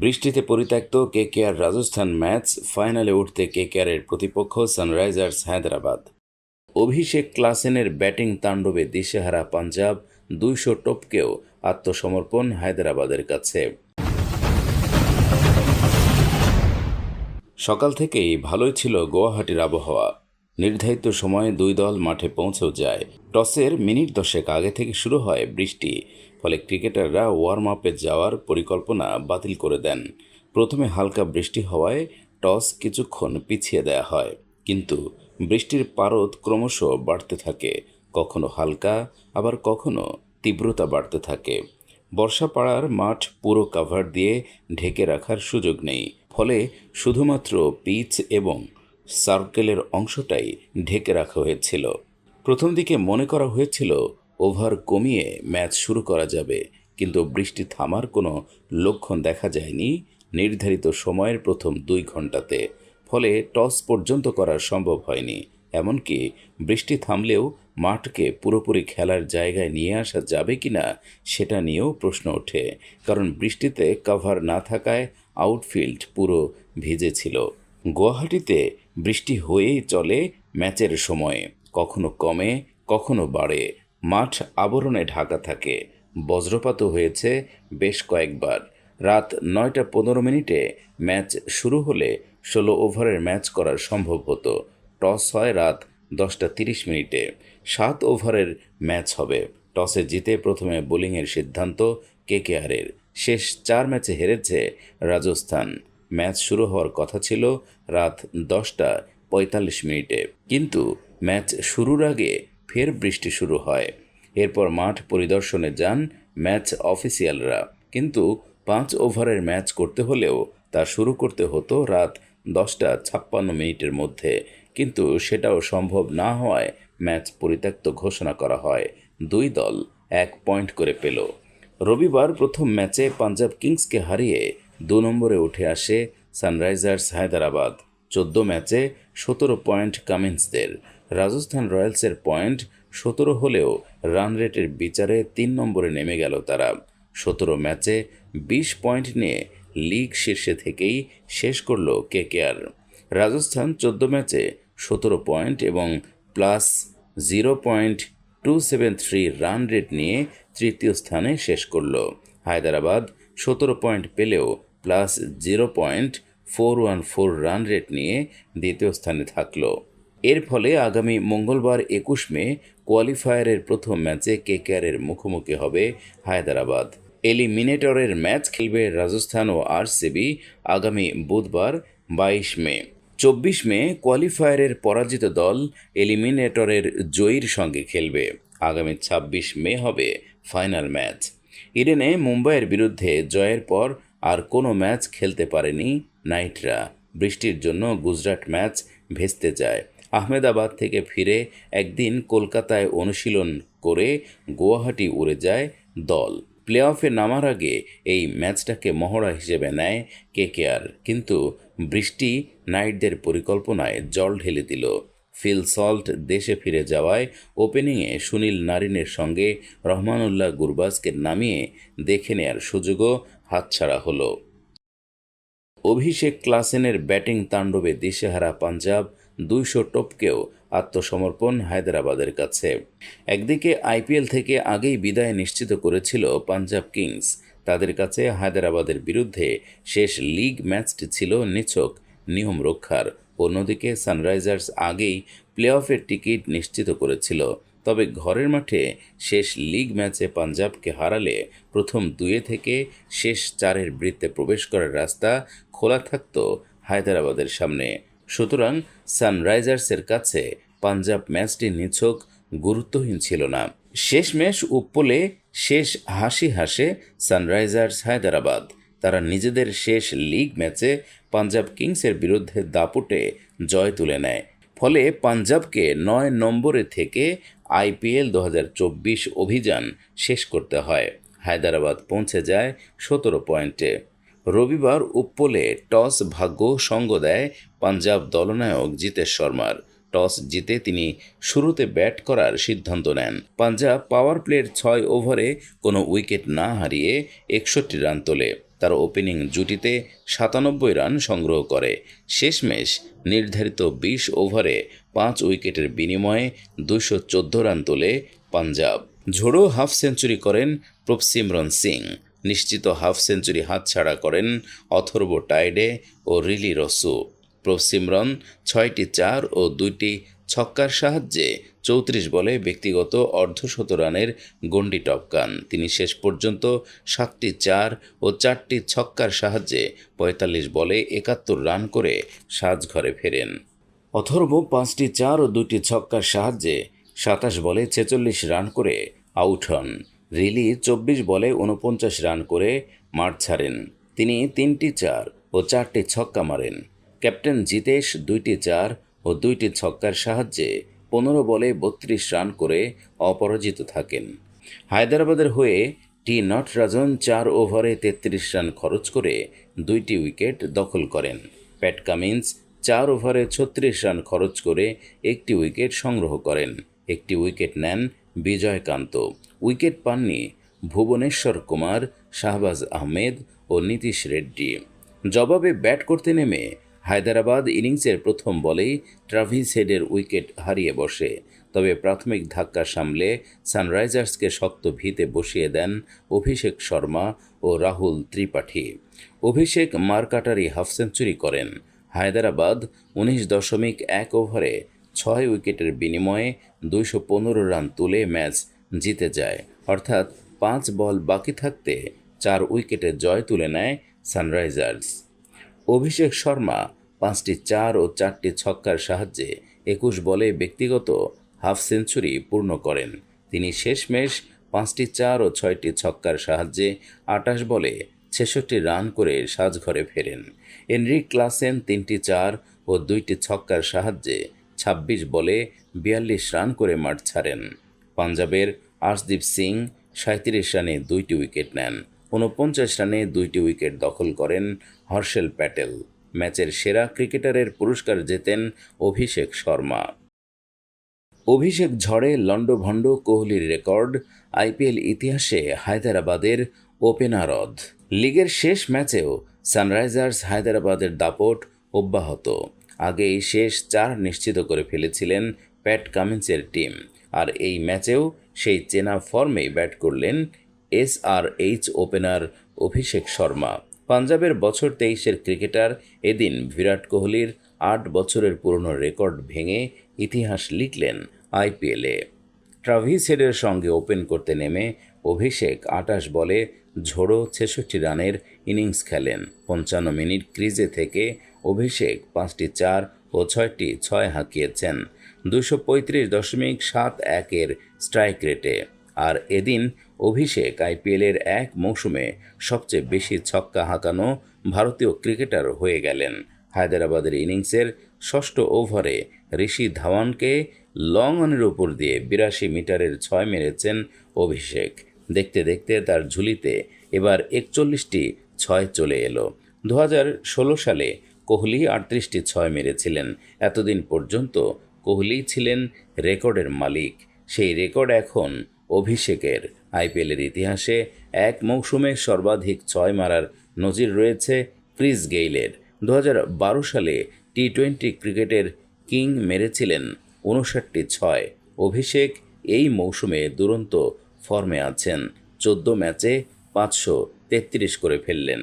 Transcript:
বৃষ্টিতে পরিত্যক্ত KKR Rajasthan match ফাইনালে উঠতে কেকেআরের প্রতিপক্ষ সানরাইজার্স হায়দ্রাবাদ। অভিষেক ক্লাসেনের ব্যাটিং তাণ্ডবে দিশেহারা পাঞ্জাব দুইশো টপকেও আত্মসমর্পণ হায়দ্রাবাদের কাছে। সকাল থেকেই ভালোই ছিল গুয়াহাটির আবহাওয়া। নির্ধারিত সময়ে দুই দল মাঠে পৌঁছেও যায়। টসের মিনিট দশেক আগে থেকে শুরু হয় বৃষ্টি। ফলে ক্রিকেটাররা ওয়ার্ম আপে যাওয়ার পরিকল্পনা বাতিল করে দেন। প্রথমে হালকা বৃষ্টি হওয়ায় টস কিছুক্ষণ পিছিয়ে দেয়া হয়, কিন্তু বৃষ্টির পারদ ক্রমশ বাড়তে থাকে। কখনো হালকা, আবার কখনো তীব্রতা বাড়তে থাকে। বর্ষা পাড়ার মাঠ পুরো কাভার দিয়ে ঢেকে রাখার সুযোগ নেই, ফলে শুধুমাত্র পিচ এবং সার্কেলের অংশটাই ঢেকে রাখা হয়েছিল। প্রথম দিকে মনে করা হয়েছিল ওভার কমিয়ে ম্যাচ শুরু করা যাবে। কিন্তু বৃষ্টি থামার কোনো লক্ষণ দেখা যায়নি নির্ধারিত সময়ের প্রথম দুই ঘন্টাতে ফলে টস পর্যন্ত করা সম্ভব হয়নি। এমনকি বৃষ্টি থামলেও মাঠকে পুরোপুরি খেলার জায়গায় নিয়ে আসা যাবে কিনা সেটা নিয়েও প্রশ্ন ওঠে। কারণ বৃষ্টিতে কাভার না থাকায় আউটফিল্ড পুরো ভিজেছিল গুয়াহাটিতে বৃষ্টি হয়েই চলে ম্যাচের সময়ে। কখনো কমে, কখনো বাড়ে। মাঠ আবরণে ঢাকা থাকে। বজ্রপাতও হয়েছে বেশ কয়েকবার। রাত নয়টা পনেরো মিনিটে ম্যাচ শুরু হলে ষোলো ওভারের ম্যাচ করা সম্ভব হতো। টস হয় রাত দশটা তিরিশ মিনিটে। সাত ওভারের ম্যাচ হবে। টসে জিতে প্রথমে বোলিংয়ের সিদ্ধান্ত কেকেআরের। শেষ চার ম্যাচে হেরেছে রাজস্থান। ম্যাচ শুরু হওয়ার কথা ছিল রাত দশটা পঁয়তাল্লিশ মিনিটে। কিন্তু ম্যাচ শুরুর আগে ফের বৃষ্টি শুরু হয়। এরপর মাঠ পরিদর্শনে যান ম্যাচ অফিসিয়ালরা। কিন্তু পাঁচ ওভারের ম্যাচ করতে হলেও তা শুরু করতে হতো রাত দশটা ছাপ্পান্ন মিনিটের মধ্যে। কিন্তু সেটাও সম্ভব না হওয়ায় ম্যাচ পরিত্যক্ত ঘোষণা করা হয়। দুই দল এক পয়েন্ট করে পেল। রবিবার প্রথম ম্যাচে পাঞ্জাব কিংসকে হারিয়ে দু নম্বরে উঠে আসে সানরাইজার্স হায়দ্রাবাদ। চোদ্দ ম্যাচে সতেরো পয়েন্ট কামিন্সদের। রাজস্থান রয়্যালসের পয়েন্ট সতেরো হলেও রান রেটের বিচারে তিন নম্বরে নেমে গেল তারা। সতেরো ম্যাচে বিশ পয়েন্ট নিয়ে লিগ শীর্ষে থেকেই শেষ করল কেকেআর। রাজস্থান চোদ্দ ম্যাচে সতেরো পয়েন্ট এবং plus zero point two seven three run rate নিয়ে তৃতীয় স্থানে শেষ করল। হায়দ্রাবাদ সতেরো পয়েন্ট পেলেও plus zero point four one four run rate নিয়ে দ্বিতীয় স্থানে থাকল। এর ফলে আগামী মঙ্গলবার একুশ মে কোয়ালিফায়ারের প্রথম ম্যাচে কেকেআরের মুখোমুখি হবে হায়দ্রাবাদ। এলিমিনেটরের ম্যাচ খেলবে রাজস্থান ও আরসিবি আগামী বুধবার বাইশ মে। চব্বিশ মে কোয়ালিফায়ারের পরাজিত দল এলিমিনেটরের জয়ীর সঙ্গে খেলবে। আগামী ছাব্বিশ মে হবে ফাইনাল ম্যাচ। ইডেনে মুম্বাইয়ের বিরুদ্ধে জয়ের পর আর কোনো ম্যাচ খেলতে পারেনি নাইটরা। বৃষ্টির জন্য গুজরাট ম্যাচ ভেস্তে যায়। আহমেদাবাদ থেকে ফিরে একদিন কলকাতায় অনুশীলন করে গুয়াহাটি উড়ে যায় দল। প্লে অফে নামার আগে এই ম্যাচটাকে মহড়া হিসেবে নেয় কেকেআর। কিন্তু বৃষ্টি নাইটদের পরিকল্পনায় জল ঢেলে দিল। ফিল সল্ট দেশে ফিরে যাওয়ায় ওপেনিংয়ে সুনীল নারিনের সঙ্গে রহমানুল্লাহ গুরবাজকে নামিয়ে দেখে নেয়ার সুযোগও হাতছাড়া হলো। অভিষেক ক্লাসেনের ব্যাটিং তাণ্ডবে দিশেহারা পাঞ্জাব দুইশো টপকেও আত্মসমর্পণ হায়দ্রাবাদের কাছে। একদিকে আইপিএল থেকে আগেই বিদায় নিশ্চিত করেছিল পাঞ্জাব কিংস। তাদের কাছে হায়দ্রাবাদের বিরুদ্ধে শেষ লিগ ম্যাচটি ছিল নিছক, নিয়ম রক্ষার। অন্যদিকে সানরাইজার্স আগেই প্লে অফের টিকিট নিশ্চিত করেছিল। তবে ঘরের মাঠে শেষ লিগ ম্যাচে পাঞ্জাবকে হারালে প্রথম দুয়ে থেকে শেষ চারের বৃত্তে প্রবেশ করার রাস্তা খোলা থাকত হায়দ্রাবাদের সামনে। সুতরাং সানরাইজার্সের কাছে পাঞ্জাব ম্যাচটি নিছক গুরুত্বহীন ছিল না। শেষ ম্যাচ উপলে শেষ হাসি হাসে সানরাইজার্স হায়দ্রাবাদ। তারা নিজেদের শেষ লিগ ম্যাচে পাঞ্জাব কিংসের বিরুদ্ধে দাপুটে জয় তুলে নেয়। ফলে পাঞ্জাবকে নয় নম্বরে থেকে আইপিএল দু হাজার চব্বিশ অভিযান শেষ করতে হয়। হায়দ্রাবাদ পৌঁছে যায় সতেরো পয়েন্টে। রবিবার উপ্পলে টস ভাগ্য সঙ্গ দেয় পাঞ্জাব দলনায়ক জিতেশ শর্মার। টস জিতে তিনি শুরুতে ব্যাট করার সিদ্ধান্ত নেন। পাঞ্জাব পাওয়ার প্লের ছয় ওভারে কোনো উইকেট না হারিয়ে একষট্টি রান তোলে। তার ওপেনিং জুটিতে সাতানব্বই রান সংগ্রহ করে। শেষমেশ নির্ধারিত বিশ ওভারে পাঁচ উইকেটের বিনিময়ে দুশো রান তোলে পাঞ্জাব। ঝোড়ো হাফ সেঞ্চুরি করেন প্রপসিমরন সিং। নিশ্চিত হাফ সেঞ্চুরি হাতছাড়া করেন অথর্ব টাইডে ও রিলি রসু। প্রসিমরন ছয়টি চার ও দুইটি ছক্কার সাহায্যে চৌত্রিশ বলে ব্যক্তিগত অর্ধশত রানের গণ্ডি টপকান। তিনি শেষ পর্যন্ত সাতটি চার ও চারটি ছক্কার সাহায্যে পঁয়তাল্লিশ বলে একাত্তর রান করে সাজঘরে ফেরেন। অথর্ব পাঁচটি চার ও দুটি ছক্কার সাহায্যে সাতাশ বলে ছেচল্লিশ রান করে আউট হন। রিলি চব্বিশ বলে উনপঞ্চাশ রান করে মাঠ ছাড়েন। তিনি তিনটি চার ও চারটি ছক্কা মারেন। ক্যাপ্টেন জিতেশ দুইটি চার ও দুইটি ছক্কার সাহায্যে পনেরো বলে বত্রিশ রান করে অপরাজিত থাকেন। হায়দ্রাবাদের হয়ে টি নটরাজন চার ওভারে তেত্রিশ রান খরচ করে দুইটি উইকেট দখল করেন। প্যাট কামিন্স চার ওভারে ছত্রিশ রান খরচ করে একটি উইকেট সংগ্রহ করেন। একটি উইকেট নেন বিজয়কান্ত। উইকেট পাননি ভুবনেশ্বর কুমার, শাহবাজ আহমেদ ও নীতিশ রেড্ডি। জবাবে ব্যাট করতে নেমে হায়দ্রাবাদ ইনিংসের প্রথম বলেই ট্রাভিস হেডের উইকেট হারিয়ে বসে। তবে প্রাথমিক ধাক্কা সামলে সানরাইজার্সকে শক্ত ভিতে বসিয়ে দেন অভিষেক শর্মা ও রাহুল ত্রিপাঠী। অভিষেক মারকাটারি হাফ সেঞ্চুরি করেন। হায়দ্রাবাদ উনিশ দশমিক এক ওভারে ছয় উইকেটের বিনিময়ে দুইশো পনেরো রান তুলে ম্যাচ জিতে যায়। অর্থাৎ পাঁচ বল বাকি থাকতে চার উইকেটে জয় তুলে নেয় সানরাইজার্স। অভিষেক শর্মা পাঁচটি চার ও চারটি ছক্কার সাহায্যে একুশ বলে ব্যক্তিগত হাফ সেঞ্চুরি পূর্ণ করেন। তিনি শেষমেশ পাঁচটি চার ও ছয়টি ছক্কার সাহায্যে আটাশ বলে ছেষট্টি রান করে সাজঘরে ফেরেন। এনরিক ক্লাসেন তিনটি চার ও দুইটি ছক্কার সাহায্যে ছাব্বিশ বলে বিয়াল্লিশ রান করে মাঠ ছাড়েন। পাঞ্জাবের আর্শদীপ সিং সাঁত্রিশ রানে দুইটি উইকেট নেন। ঊনপঞ্চাশ রানে দুইটি উইকেট দখল করেন হর্ষেল প্যাটেল। ম্যাচের সেরা ক্রিকেটারের পুরস্কার জেতেন অভিষেক শর্মা। অভিষেক ঝড়ে লণ্ডভণ্ড কোহলির রেকর্ড, আইপিএল ইতিহাসে হায়দ্রাবাদের ওপেনারদ লিগের শেষ ম্যাচেও সানরাইজার্স হায়দ্রাবাদের দাপট অব্যাহত। আগেই শেষ চার নিশ্চিত করে ফেলেছিলেন প্যাট কামিন্সের টিম। আর এই ম্যাচেও সেই চেনা ফর্মেই ব্যাট করলেন S R H opener Abhishek Sharma. পাঞ্জাবের বছর তেইশের ক্রিকেটার এদিন বিরাট কোহলির আট বছরের পুরনো রেকর্ড ভেঙে ইতিহাস লিখলেন আইপিএলে। ট্রাভিস হেডের সঙ্গে ওপেন করতে নেমে অভিষেক আটাশ বলে ঝোড়ো ছেষট্টি রানের ইনিংস খেলেন। পঞ্চান্ন মিনিট ক্রিজে থেকে অভিষেক পাঁচটি চার ও ছয়টি ছয় হাঁকিয়েছেন দুশো পঁয়ত্রিশ দশমিক সাত একের স্ট্রাইক রেটে আর এদিন অভিষেক আইপিএলের এক মৌসুমে সবচেয়ে বেশি ছক্কা হাঁকানো ভারতীয় ক্রিকেটার হয়ে গেলেন। হায়দ্রাবাদের ইনিংসের ষষ্ঠ ওভারে ঋষি ধাওয়ানকে লং অনের উপর দিয়ে বিরাশি মিটারের ছয় মেরেছেন অভিষেক। দেখতে দেখতে তার ঝুলিতে এবার একচল্লিশটি ছয় চলে এলো। দু সালে কোহলি আটত্রিশটি ছয় মেরেছিলেন। এতদিন পর্যন্ত কোহলি ছিলেন রেকর্ডের মালিক। সেই রেকর্ড এখন অভিষেকের। আইপিএলের ইতিহাসে এক মৌসুমে সর্বাধিক ছয় মারার নজির রয়েছে ক্রিস গেইলের। দু হাজার বারো সালে টি টোয়েন্টি ক্রিকেটের কিং মেরেছিলেন উনষাটটি ছয়। অভিষেক এই মৌসুমে দুরন্ত ফর্মে আছেন। চোদ্দ ম্যাচে পাঁচশো তেত্রিশ করে ফেললেন।